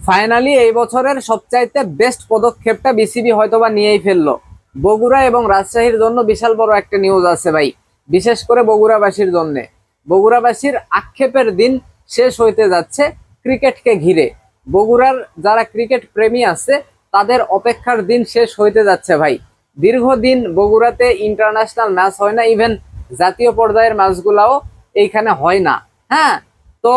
Finally এই বছরের সবচাইতে বেস্ট পদক্ষেপটা বিসিবি হয়তোবা নিয়েই ফেলল। বগুড়া এবং রাজশাহীর জন্য বিশাল বড় একটা নিউজ আছে ভাই। বিশেষ করে বগুড়াবাসীর জন্য। বগুড়াবাসীর আক্ষেপের দিন শেষ হইতে যাচ্ছে ক্রিকেটকে ঘিরে। বগুড়ার যারা ক্রিকেট প্রেমী আছে, তাদের অপেক্ষার দিন শেষ হইতে যাচ্ছে ভাই। দীর্ঘদিন বগুড়াতে ইন্টারন্যাশনাল ম্যাচ হয় না ইভেন জাতীয় পর্যায়ের ম্যাচগুলাও এইখানে হয় না। হ্যাঁ তো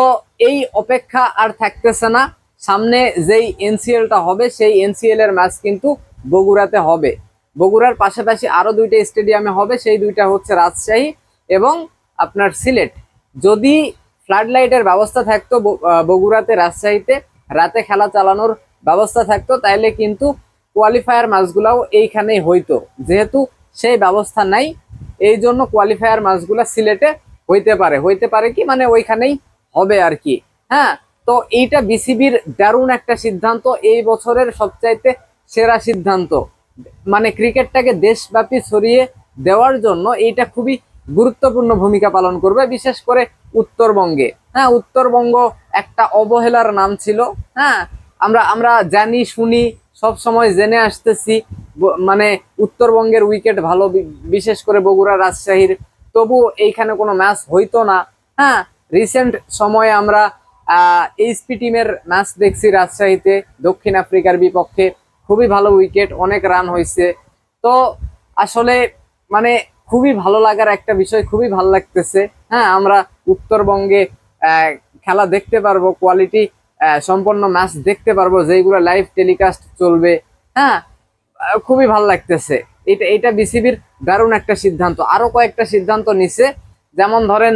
এই অপেক্ষা আর থাকতেছে না। সামনে যেই এনসিএলটা হবে, সেই এনসিএল এর ম্যাচ কিন্তু বগুড়াতে হবে। বগুড়ার পাশাপাশি আরও দুইটা স্টেডিয়ামে হবে, সেই দুইটা হচ্ছে রাজশাহী এবং আপনার সিলেট। যদি ফ্লাড লাইটের ব্যবস্থা থাকতো বগুড়াতে, রাজশাহীতে, রাতে খেলা চালানোর ব্যবস্থা থাকতো, তাইলে কিন্তু কোয়ালিফায়ার ম্যাচগুলাও এইখানেই হইতো। যেহেতু সেই ব্যবস্থা নাই এই জন্য কোয়ালিফায়ার ম্যাচগুলা সিলেটে হইতে পারে। হইতে পারে কি? মানে ওইখানেই হবে আর কি। হ্যাঁ তো এইটা বিসিবির দারুণ একটা সিদ্ধান্ত, এই বছরের সবচাইতে সেরা সিদ্ধান্ত। মানে ক্রিকেটটাকে দেশব্যাপী ছড়িয়ে দেওয়ার জন্য এইটা খুবই গুরুত্বপূর্ণ ভূমিকা পালন করবে, বিশেষ করে উত্তরবঙ্গে। হ্যাঁ উত্তরবঙ্গ একটা অবহেলার নাম ছিল। হ্যাঁ আমরা আমরা জানি, শুনি, সব সময় জেনে আসতেছি। মানে উত্তরবঙ্গের উইকেট ভালো বিশেষ করে বগুড়া রাজশাহীর। তবু এইখানে কোনো ম্যাচ হইতো না। হ্যাঁ রিসেন্ট সময়ে আমরা এইচপি টিমের ম্যাচ দেখছি রাজশাহীতে, দক্ষিণ আফ্রিকার বিপক্ষে। খুবই ভালো উইকেট অনেক রান হয়েছে। তো আসলে মানে খুবই ভালো লাগার একটা বিষয়, খুবই ভালো লাগতেছে। হ্যাঁ আমরা উত্তরবঙ্গে খেলা দেখতে পারব কোয়ালিটি সম্পন্ন ম্যাচ দেখতে পারব যেগুলো লাইভ টেলিকাস্ট চলবে। হ্যাঁ খুবই ভালো লাগতেছে। এটা এটা বিসিবির দারুণ একটা সিদ্ধান্ত। আরও কয়েকটা সিদ্ধান্ত নিছে। যেমন ধরেন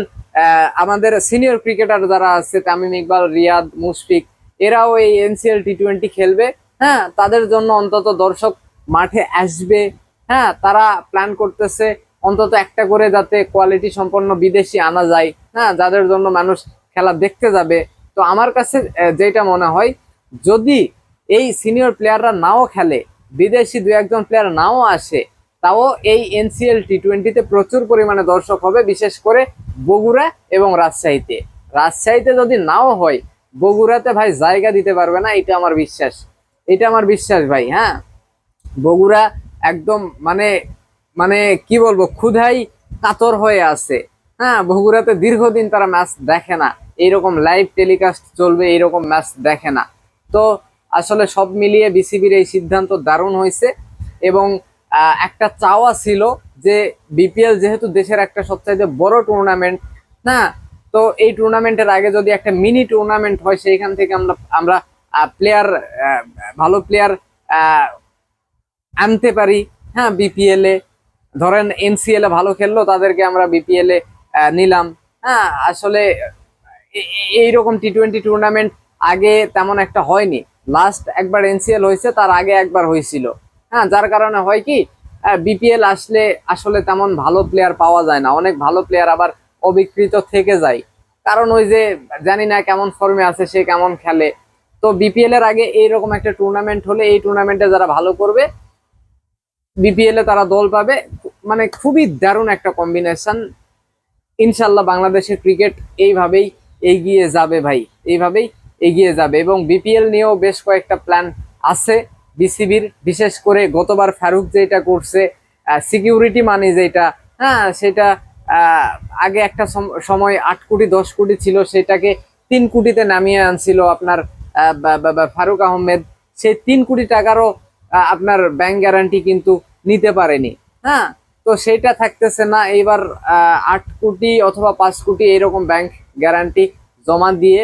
আমাদের সিনিয়র ক্রিকেটার যারা আছে, তামিম ইকবাল, রিয়াদ, মুশফিক, এরাও এই এনসিএল টি টোয়েন্টি খেলবে। হ্যাঁ তাদের জন্য অন্তত দর্শক মাঠে আসবে। হ্যাঁ তারা প্ল্যান করতেছে অন্তত একটা করে যাতে কোয়ালিটি সম্পন্ন বিদেশি আনা যায়। হ্যাঁ যাদের জন্য মানুষ খেলা দেখতে যাবে। তো আমার কাছে যেটা মনে হয়, যদি এই সিনিয়র প্লেয়াররা নাও খেলে, বিদেশি দু একজন প্লেয়ার নাও আসে তাও এই এনসিএল টি টোয়েন্টিতে প্রচুর পরিমাণে দর্শক হবে, বিশেষ করে বগুড়া এবং রাজশাহীতে। রাজশাহীতে যদি নাও হয়, বগুড়াতে ভাই জায়গা দিতে পারবে না, এটা আমার বিশ্বাস। এটা আমার বিশ্বাস ভাই হ্যাঁ? বগুড়া একদম মানে মানে কি বলব, ক্ষুধাই কাতর হয়ে আছে। হ্যাঁ বগুড়াতে দীর্ঘদিন তারা ম্যাচ দেখে না। এইরকম লাইভ টেলিকাস্ট চলবে, এইরকম ম্যাচ দেখে না। তো আসলে সব মিলিয়ে বিসিবির এই সিদ্ধান্ত দারুণ হয়েছে এবং একটা চাওয়া ছিল যে বিপিএল যেহেতু দেশের একটা সবচাইতে বড় টুর্নামেন্ট না? তো এই টুর্নামেন্টের আগে যদি একটা মিনি টুর্নামেন্ট হয়, সেইখান থেকে আমরা আমরা প্লেয়ার ভালো প্লেয়ার আনতে পারি হ্যাঁ বিপিএল এ। ধরেন এনসিএল এ ভালো খেললো, তাদেরকে আমরা বিপিএল এ নিলাম হ্যাঁ? আসলে এইরকম টি টোয়েন্টি টুর্নামেন্ট আগে তেমন একটা হয়নি। লাস্ট একবার এনসিএল হয়েছে, তার আগে একবার হয়েছিল। হ্যাঁ যার কারণে হয় কি বিপিএল আসলে আসলে তেমন ভালো প্লেয়ার পাওয়া যায় না। অনেক ভালো প্লেয়ার আবার অবিকৃত থেকে যায়। কারণ ওই যে জানি না কেমন ফর্মে আছে, সে কেমন খেলে। তো বিপিএল এর আগে এইরকম একটা টুর্নামেন্ট হলে এই টুর্নামেন্টে যারা ভালো করবে বিপিএল এ তারা দল পাবে। মানে খুবই দারুণ একটা কম্বিনেশন ইনশাল্লাহ বাংলাদেশের ক্রিকেট এইভাবেই এগিয়ে যাবে ভাই। এইভাবেই এগিয়ে যাবে। এবং বিপিএল নিয়েও বেশ কয়েকটা প্ল্যান আছে। বিসিবির, বিশেষ করে গতবার ফারুক যেটা করছে সিকিউরিটি মানি যেটা হ্যাঁ সেটা আগে একটা সম- সময় আট কোটি, দশ কোটি ছিল, সেটাকে তিন কোটিতে নামিয়ে আনছিল আপনার ফারুক আহমেদ। সেই তিন কোটি টাকারও আপনার ব্যাংক গ্যারান্টি কিন্তু নিতে পারেনি হ্যাঁ। তো সেটা থাকতেছে না, এইবার আট কোটি অথবা পাঁচ কোটি এরকম ব্যাংক গ্যারান্টি জমা দিয়ে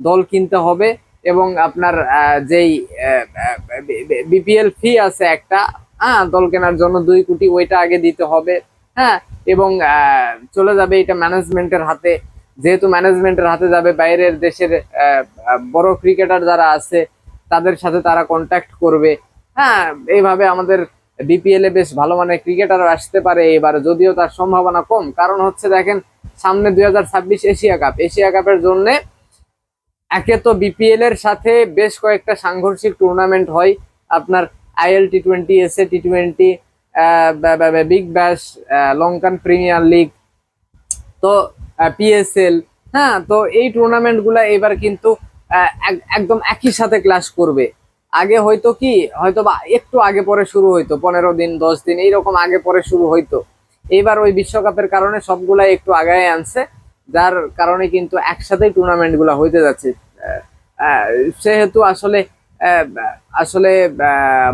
দল কিনতে হবে। এবং আপনার যেই বিপিএল ফি আছে একটা হ্যাঁ দল কেনার জন্য দুই কোটি ওইটা আগে দিতে হবে হ্যাঁ এবং চলে যাবে এটা ম্যানেজমেন্টের হাতে যেহেতু ম্যানেজমেন্টের হাতে যাবে বাইরের দেশের বড় ক্রিকেটার যারা আছে তাদের সাথে তারা কন্ট্যাক্ট করবে হ্যাঁ এইভাবে আমাদের বিপিএল এ বেশ ভালো মানের ক্রিকেটার আসতে পারে এবার যদিও তার সম্ভাবনা কম কারণ হচ্ছে দেখেন সামনে দুই হাজার ছাব্বিশ এশিয়া কাপ এশিয়া কাপের জন্য একে তো বিপিএল এর সাথে বেশ কয়েকটা সাংঘর্ষিক টুর্নামেন্ট হয়। আপনার IL T twenty S A T twenty big bash Lankan premier league তো পিএসএল হ্যাঁ তো এই টুর্নামেন্টগুলা এবার কিন্তু এক- একদম একই সাথে ক্লাস করবে। আগে হয়তো কি, হয়তো বা একটু আগে পরে শুরু হইতো, পনেরো দিন, দশ দিন, এইরকম আগে পরে শুরু হইতো। এইবার ওই বিশ্বকাপের কারণে সবগুলাই একটু আগায় আনছে। যার কারণে কিন্তু একসাথেই টুর্নামেন্টগুলা হইতে যাচ্ছে। সেহেতু আসলে আসলে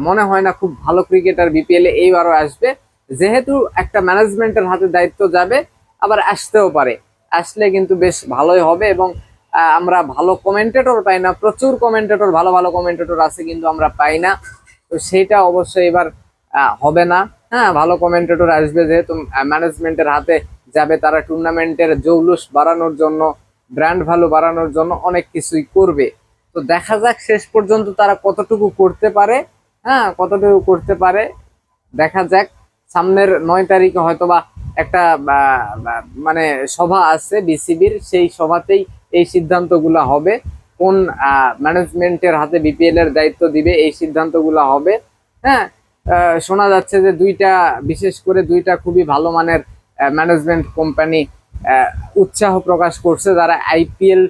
মনে হয় না খুব ভালো ক্রিকেটার বিপিএল এইবারও আসবে। যেহেতু একটা ম্যানেজমেন্টের হাতে দায়িত্ব যাবে, আবার আসতেও পারে। আসলে কিন্তু বেশ ভালোই হবে এবং আমরা ভালো কমেন্টেটর পাই না। প্রচুর কমেন্টেটর ভালো ভালো কমেন্টেটর আছে কিন্তু আমরা পাই না। তো সেইটা অবশ্যই এবার হবে না। হ্যাঁ ভালো কমেন্টেটর আসবে যেহেতু ম্যানেজমেন্টের হাতে যাবে তারা টুর্নামেন্টের জৌলুস বাড়ানোর জন্য ব্র্যান্ড ভ্যালু বাড়ানোর জন্য অনেক কিছুই করবে। তো দেখা যাক শেষ পর্যন্ত তারা কতটুকু করতে পারে। হ্যাঁ কতটুকু করতে পারে, দেখা যাক। সামনের নয় তারিখে হয়তোবা একটা মানে সভা আছে বিসিবির, সেই সভাতেই এই সিদ্ধান্তগুলো হবে। কোন ম্যানেজমেন্টের হাতে বিপিএল এর দায়িত্ব দিবে এই সিদ্ধান্তগুলো হবে। হ্যাঁ শোনা যাচ্ছে যে দুইটা, বিশেষ করে দুইটা খুবই ভালো মানের ম্যানেজমেন্ট কোম্পানি উৎসাহ প্রকাশ করছে। যারা আইপিএল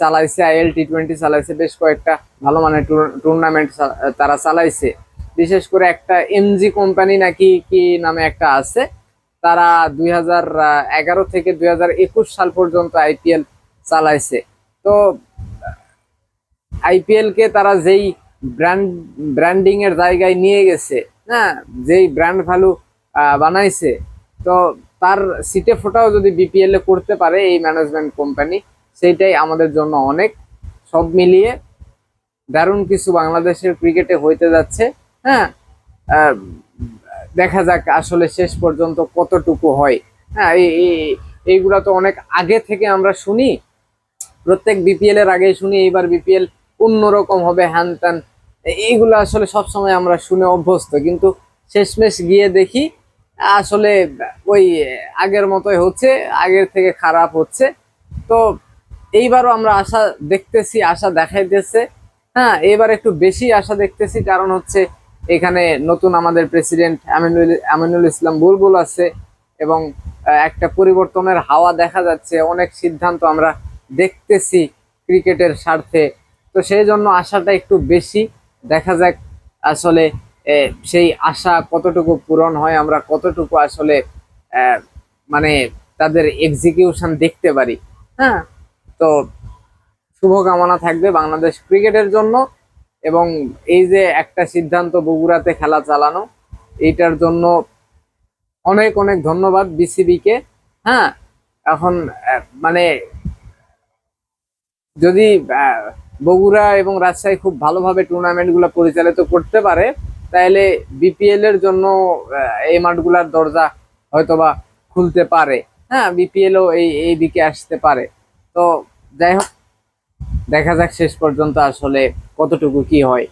চালাইছে আইএল টি টোয়েন্টি চালাইছে, বেশ কয়েকটা ভালো মানের টুর্নামেন্ট তারা চালাইছে। বিশেষ করে একটা এমজি কোম্পানি নাকি কি নামে একটা আছে, তারা দুই হাজার এগারো থেকে দুই হাজার একুশ সাল পর্যন্ত আইপিএল চালাইছে। তো আইপিএল কে তারা যেই ব্র্যান্ড ব্র্যান্ডিং এর জায়গায় নিয়ে গেছে হ্যাঁ যেই ব্র্যান্ড ভ্যালু বানাইছে, তো তার সিটে ফোটাও যদি বিপিএল এ করতে পারে এই ম্যানেজমেন্ট কোম্পানি সেইটাই আমাদের জন্য অনেক। সব মিলিয়ে দারুণ কিছু বাংলাদেশের ক্রিকেটে হইতে যাচ্ছে হ্যাঁ? দেখা যাক আসলে শেষ পর্যন্ত কতটুকু হয়। হ্যাঁ এই- এই- এইগুলা তো অনেক আগে থেকে আমরা শুনি। প্রত্যেক বিপিএল এর আগে শুনি, এইবার বিপিএল অন্যরকম হবে, হ্যান ত্যান। এইগুলো আসলে সবসময় আমরা শুনে অভ্যস্ত। কিন্তু শেষমেশ গিয়ে দেখি আসলে ওই আগের মতোই হচ্ছে, আগের থেকে খারাপ হচ্ছে। তো এইবারও আমরা আশা দেখতেছি, আশা দেখাইতেছে। হ্যাঁ এবার একটু বেশি আশা দেখতেছি, কারণ হচ্ছে এখানে নতুন আমাদের প্রেসিডেন্ট আমিনুল আমিনুল ইসলাম বুলবুল আছে এবং একটা পরিবর্তনের হাওয়া দেখা যাচ্ছে, অনেক সিদ্ধান্ত আমরা দেখতেছি ক্রিকেটের স্বার্থে। তো সেই জন্য আশাটা একটু বেশি। দেখা যাক আসলে সেই আশা কতটুকু পূরণ হয়, আমরা কতটুকু আসলে মানে তাদের এক্সিকিউশন দেখতে পারি হ্যাঁ? তো শুভকামনা থাকবে বাংলাদেশ ক্রিকেটের জন্য এবং এই যে একটা সিদ্ধান্ত বগুড়াতে খেলা চালানো, এইটার জন্য অনেক অনেক ধন্যবাদ বিসিবিকে হ্যাঁ? এখন মানে যদি বগুড়া এবং রাজশাহী খুব ভালোভাবে টুর্নামেন্টগুলো পরিচালিত করতে পারে তাহলে বিপিএল এর জন্য এই মাঠগুলার দরজা হয়তোবা খুলতে পারে। হ্যাঁ বিপিএল এই এই দিকে আসতে পারে। তো যাই হোক, দেখা যাক শেষ পর্যন্ত আসলে কতটুকু কি হয়।